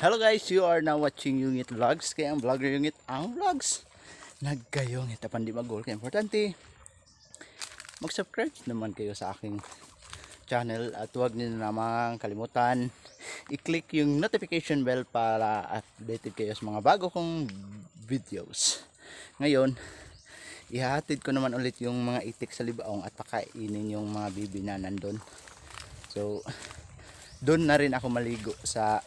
Hello guys, you are now watching Yungit Vlogs. Kaya ang vlogger Yungit ang vlogs. Nagkayong itapan di magol. Kaya importante, mag-subscribe naman kayo sa aking channel at huwag niyo namang kalimutan i-click yung notification bell para updated kayo sa mga bago kong videos. Ngayon, ihahatid ko naman ulit yung mga itik sa libaong at pakainin yung mga bibi na nandun. So, doon na rin ako maligo sa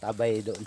tabay doon.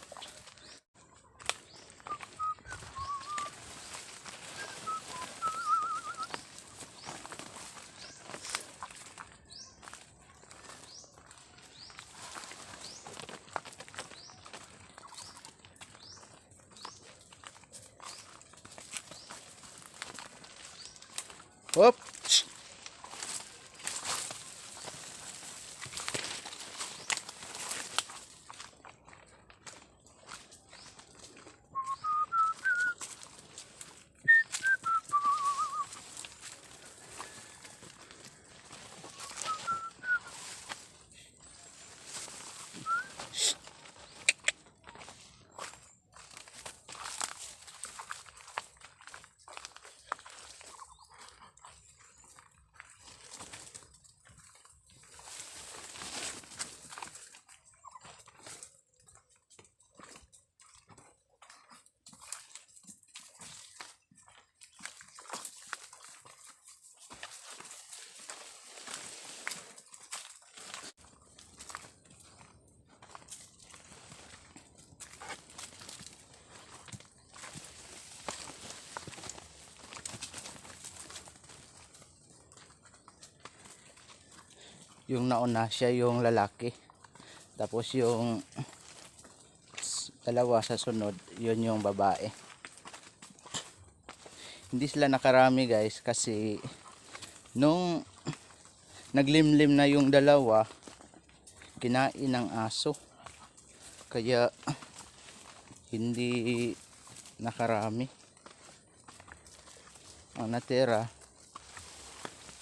Yung nauna siya yung lalaki. Tapos yung dalawa sa sunod yun yung babae. Hindi sila nakarami guys kasi nung naglimlim na yung dalawa kinain ng aso. Kaya hindi nakarami. Ang natira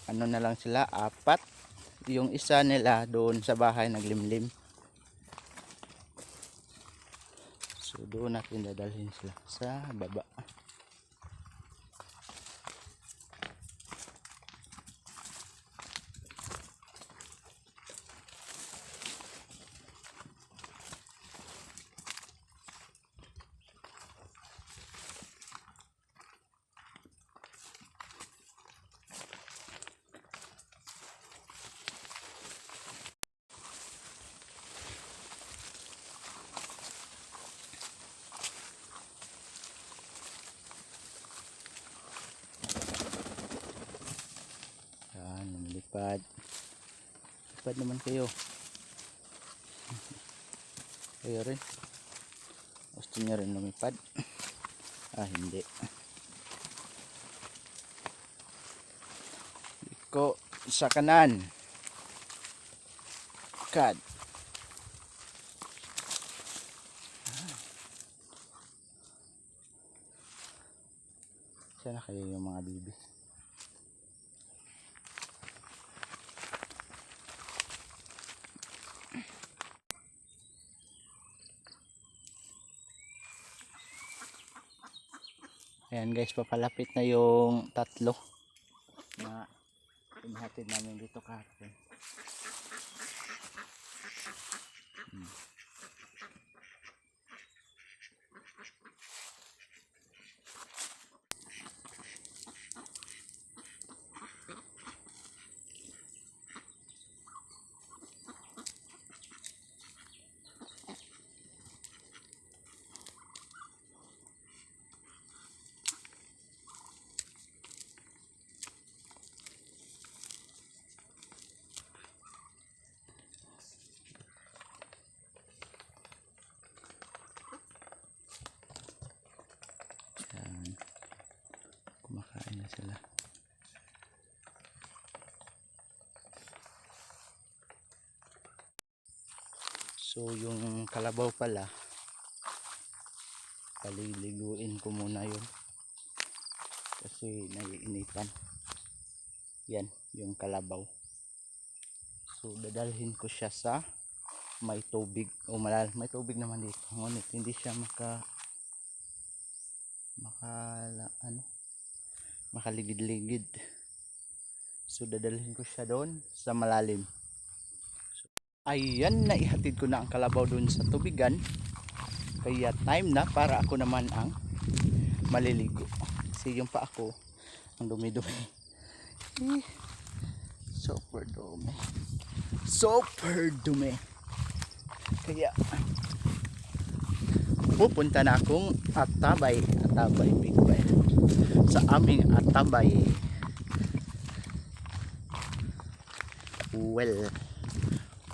ano na lang sila apat yung isa nila doon sa bahay naglimlim. So doon natin dadalhin sila sa baba yan lumilipad lipad naman kayo. Kayo rin. Gusto nyo rin lumipad. Ah hindi. Iko sa kanan. Kad. Sana kayo yung mga bibi Ayan guys, papalapit na yung tatlo na pinahatid namin dito kahapon. Kumakain na sila. So yung kalabaw pala paliliguin ko muna yun. Kasi naiinitan. Yan yung kalabaw. So dadalhin ko siya sa may tubig. O malal may tubig naman dito. Ngunit hindi siya maka maka ano makaligid-ligid so dadalhin ko siya doon sa malalim. So, ayan na ihatid ko na ang kalabaw doon sa tubigan. Kaya time na para ako naman ang maliligo. Kasi yung pa ako. Ang dumi-dumi. Eh, super dumi. Super dumi. Kaya pupunta na akong Atabay. Atabay Big Bay sa aming Atabay well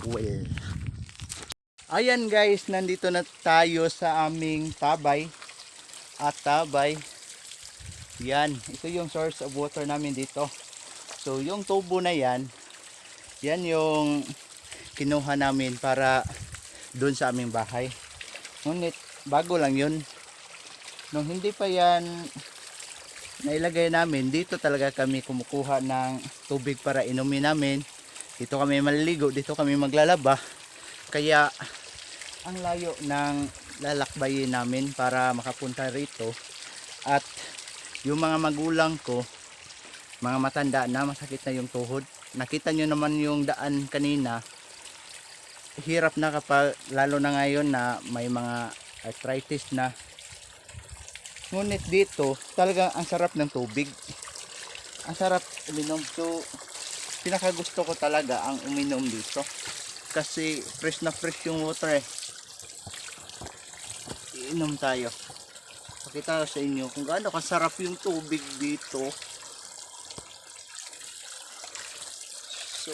well. Ayan guys nandito na tayo sa aming tabay. Atabay. Yan ito yung source of water namin dito. So yung tubo na yan yan yung kinuha namin para doon sa aming bahay. Ngunit bago lang yun. Nung hindi pa yan nailagay namin dito talaga kami kumukuha ng tubig para inumin namin. Dito kami maliligo dito kami maglalaba. Kaya ang layo ng lalakbayin namin para makapunta rito. At yung mga magulang ko mga matanda na masakit na yung tuhod. Nakita nyo naman yung daan kanina. Hirap na kapag lalo na ngayon na may mga arthritis na ngunit dito talagang ang sarap ng tubig. Ang sarap uminom. So pinaka gusto ko talaga ang uminom dito. Kasi fresh na fresh yung water eh. Iinom tayo. Pakita ko sa inyo kung gaano kasarap yung tubig dito. So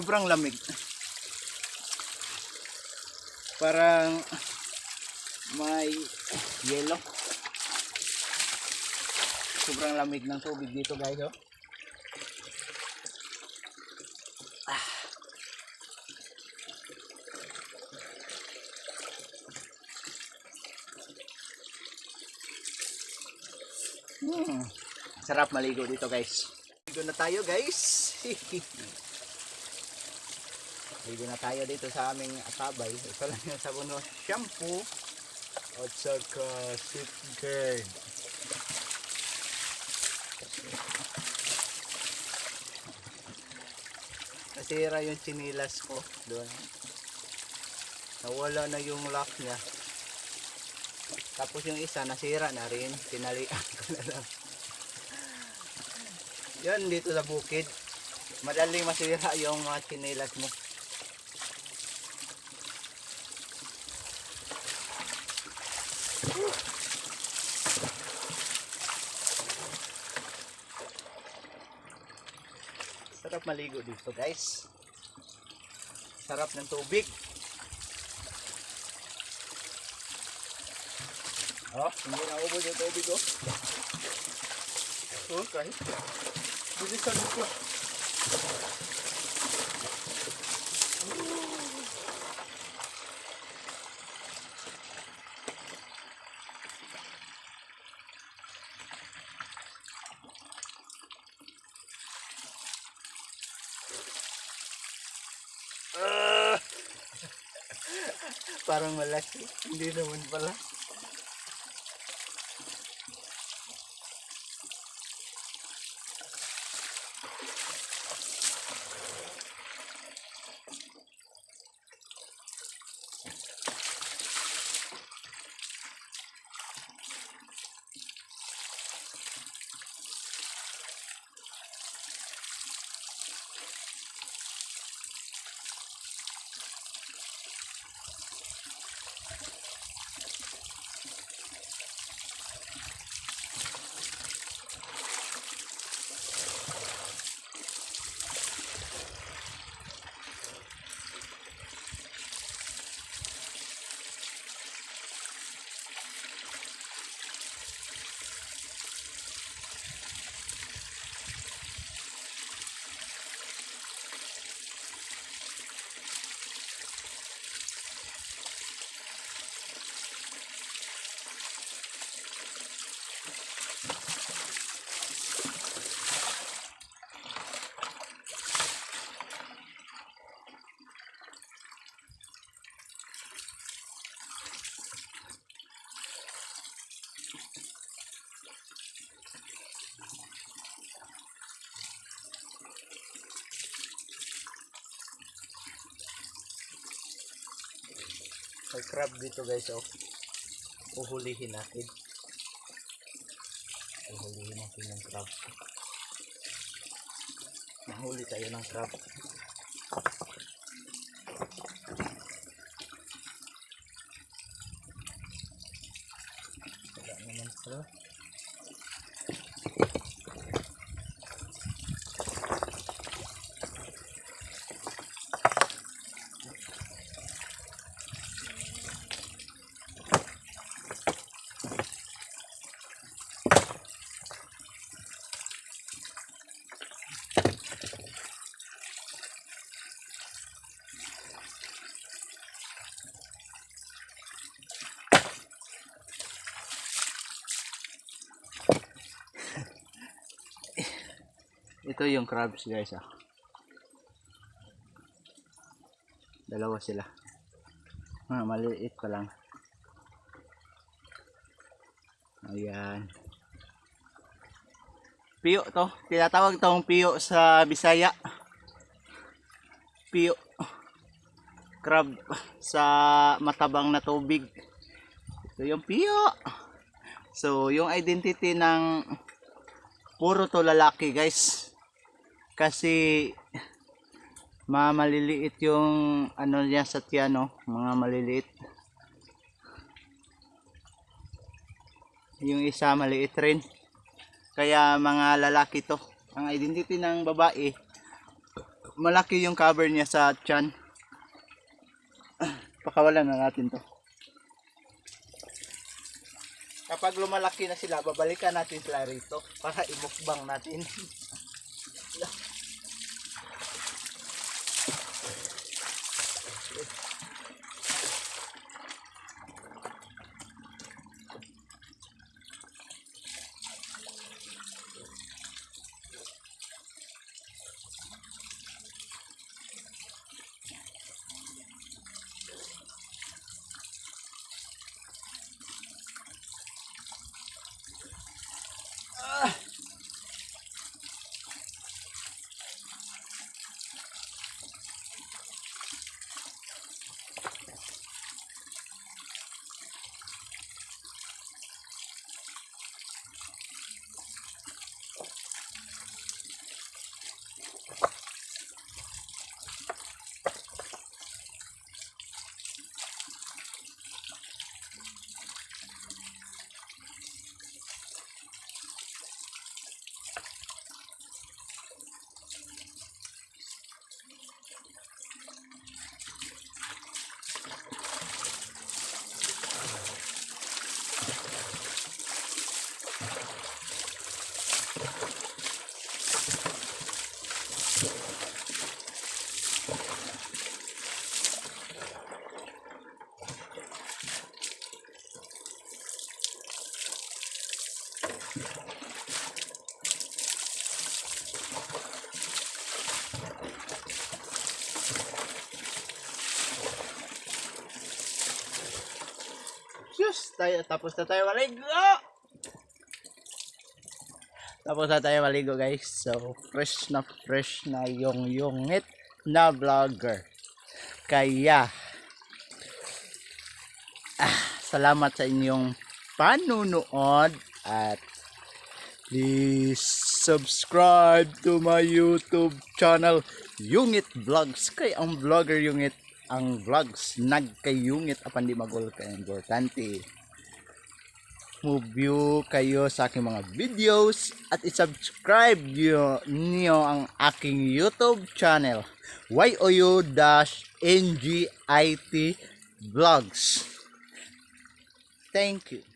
sobrang lamig parang may yelo sobrang lamig ng tubig dito guys oh. Hmm. Sarap maligo dito guys. Ligo na tayo guys. Ligo na tayo dito sa aming atabay. Ito lang yung sabon no shampoo at saka seat guard. Nasira yung chinilas ko doon. Nawala na yung lock niya. Tapos yung isa nasira na rin. Tinalian ko na lang. Yan dito sa bukid. Madaling masira yung mga chinilas mo. Sarap maligo dito guys. Sarap ng tubig. Oh, hindi na ubod yung tubig oh. Okay. Bilisan ko. Ah! Parang malaki. Hindi naman pala. May crab dito guys, oh. Uhulihin natin. Uhulihin natin yung crab. Nahuli tayo ng crab. Ito yung crabs guys ah. Dalawa sila. Ah, maliit pa lang. Ayan. Piyo to. Tinatawag tong piyo sa Bisaya. Piyo. Crab sa matabang na tubig. Ito yung piyo. So, yung identity ng puro to lalaki guys kasi mamaliliit yung ano niya sa tiyan no? Mga maliliit. Yung isa maliit rin. Kaya mga lalaki to. Ang identity ng babae malaki yung cover niya sa tiyan. Pakawalan na natin to. Kapag lumalaki na sila, babalikan natin sila rito para imukbang natin. Diyos, tayo, tapos na tayo maligo! Tapos na tayo maligo guys. So, fresh na fresh na yung yungit na vlogger. Kaya, ah, salamat sa inyong panunood at please subscribe to my YouTube channel Yungit Vlogs. Kay ang vlogger Yungit ang vlogs nagkayungit apan di magol ka importante move kayo sa aking mga videos at i-subscribe nyo, nyo ang aking YouTube channel YOU-NGIT Vlogs Thank you.